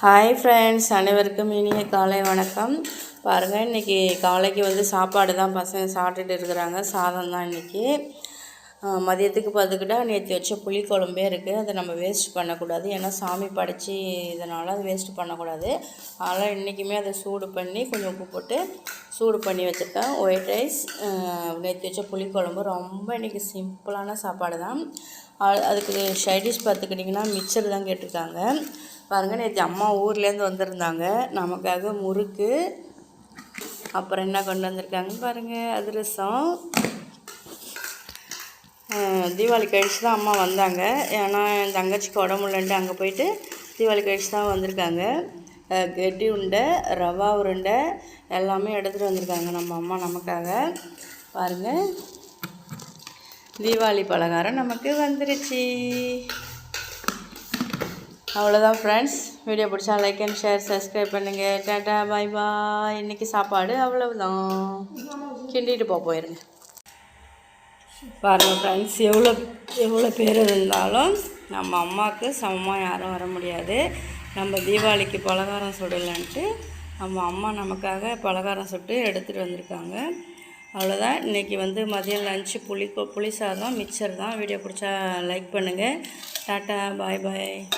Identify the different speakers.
Speaker 1: Hi friends அனைவருக்கும் இனிய காலை வணக்கம். பாருங்கள் இன்றைக்கி காலைக்கு வந்து சாப்பாடு தான் பசங்க சாப்பிட்டுட்டு இருக்கிறாங்க. சாதம் தான் இன்றைக்கி மதியத்துக்கு பார்த்துக்கிட்டா நேற்று வச்ச புளிக்குழம்பே இருக்குது அதை நம்ம வேஸ்ட் பண்ணக்கூடாது. ஏன்னா சாமி படைச்சி இதனால் அது வேஸ்ட் பண்ணக்கூடாது. அதனால் இன்றைக்குமே அதை சூடு பண்ணி கொஞ்சம் உப்பு போட்டு சூடு பண்ணி வச்சுருக்கேன். ஒயிட் ரைஸ் நேற்று வச்ச புளிக்குழம்பு ரொம்ப இன்றைக்கி சிம்பிளான சாப்பாடு தான். அதுக்கு சைடிஷ் பார்த்துக்கிட்டிங்கன்னா மிக்சர் தான் கேட்டிருக்காங்க. பாருங்கள் நேற்று அம்மா ஊர்லேருந்து வந்திருந்தாங்க. நமக்காக முறுக்கு அப்புறம் என்ன கொண்டு வந்திருக்காங்க பாருங்கள் அதிரசம். தீபாவளி கழிச்சு தான் அம்மா வந்தாங்க. ஏன்னா என் தங்கச்சிக்கு உடம்பு அங்கே போயிட்டு தீபாவளி கழிச்சு தான் வந்திருக்காங்க. கெட்டி உருண்டை ரவா உருண்டை எல்லாமே எடுத்துகிட்டு வந்திருக்காங்க நம்ம அம்மா நமக்காக. பாருங்கள் தீபாவளி பலகாரம் நமக்கு வந்துருச்சு. அவ்வளோதான் ஃப்ரெண்ட்ஸ் வீடியோ பிடிச்சா லைக் அண்ட் ஷேர் சப்ஸ்கிரைப் பண்ணுங்கள் டாட்டா பாய் பாய் இன்றைக்கி சாப்பாடு அவ்வளவுதான். கிண்டிட்டு போக போயிருங்க. பாருங்கள் ஃப்ரெண்ட்ஸ் எவ்வளோ எவ்வளோ பேர் இருந்தாலும் நம்ம அம்மாவுக்கு சமமாக யாரும் வர முடியாது. நம்ம தீபாவளிக்கு பலகாரம் சுடலன்ட்டு நம்ம அம்மா நமக்காக பலகாரம் சுட்டு எடுத்துகிட்டு வந்திருக்காங்க. அவ்வளோதான் இன்றைக்கி வந்து மதியம் லஞ்சு புளி கொ- புளி சாதம் மிக்சர் தான். வீடியோ பிடிச்சா லைக் பண்ணுங்கள் டாட்டா பாய் பாய்